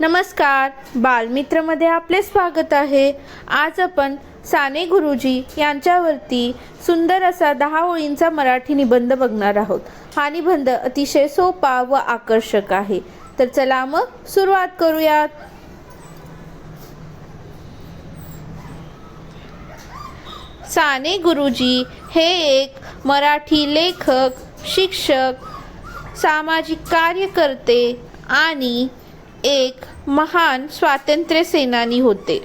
नमस्कार. बालमित्रमध्ये आपले स्वागत आहे. आज आपण साने गुरुजी यांच्यावरती सुंदर असा दहा ओळींचा मराठी निबंध बघणार आहोत. हा निबंध अतिशय सोपा व आकर्षक आहे. तर चला मग सुरुवात करूयात. साने गुरुजी हे एक मराठी लेखक शिक्षक सामाजिक कार्यकर्ते आणि एक महान स्वातंत्र्य सेनानी होते.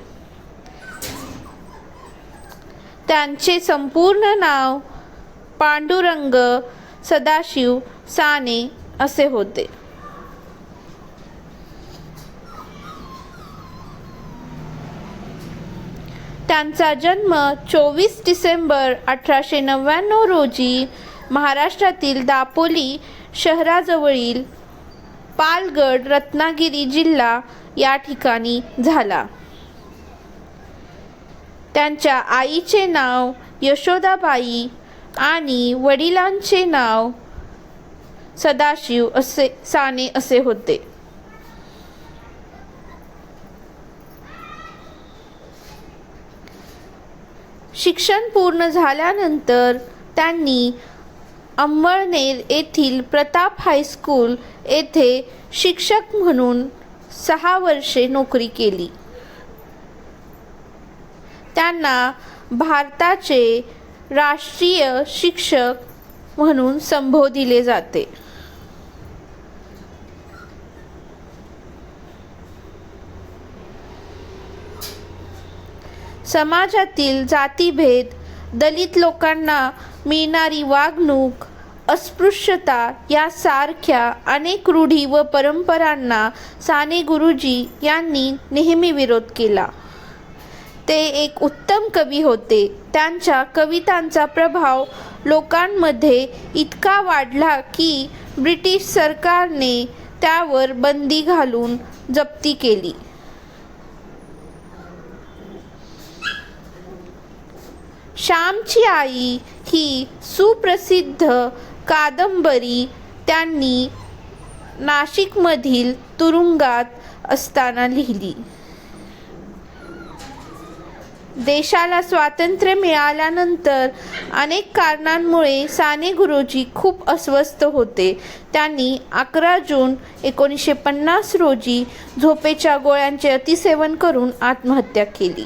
त्यांचे संपूर्ण नाव पांडुरंग सदाशिव साने असे होते. त्यांचा जन्म चोवीस डिसेंबर अठराशे नव्याण्णव रोजी महाराष्ट्रातील दापोली शहराजवळील पालगड रत्नागिरी जिल्हा या ठिकाणी झाला. त्यांच्या आईचे नाव यशोदाबाई आणि वडिलांचे नाव सदाशिव असे साने असे होते. शिक्षण पूर्ण झाल्यानंतर त्यांनी अंमळनेर येथील प्रताप हायस्कूल येथे शिक्षक म्हणून सहा वर्षे नोकरी केली. त्यांना भारताचे राष्ट्रीय शिक्षक म्हणून संबोधिले जाते. समाजातील जातीभेद दलित लोकांना मिळणारी वागणूक अस्पृश्यता यासारख्या अनेक रूढी व परंपरांना साने गुरुजी यांनी नेहमी विरोध केला. ते एक उत्तम कवी होते. त्यांच्या कवितांचा प्रभाव लोकांमध्ये इतका वाढला की ब्रिटिश सरकारने त्यावर बंदी घालून जप्ती केली. श्यामची आई ही सुप्रसिद्ध कादंबरी त्यांनी नाशिकमधील तुरुंगात असताना लिहिली. देशाला स्वातंत्र्य मिळाल्यानंतर अनेक कारणांमुळे साने गुरुजी खूप अस्वस्थ होते. त्यांनी अकरा जून एकोणीसशे पन्नास रोजी झोपेच्या गोळ्यांचे अतिसेवन करून आत्महत्या केली.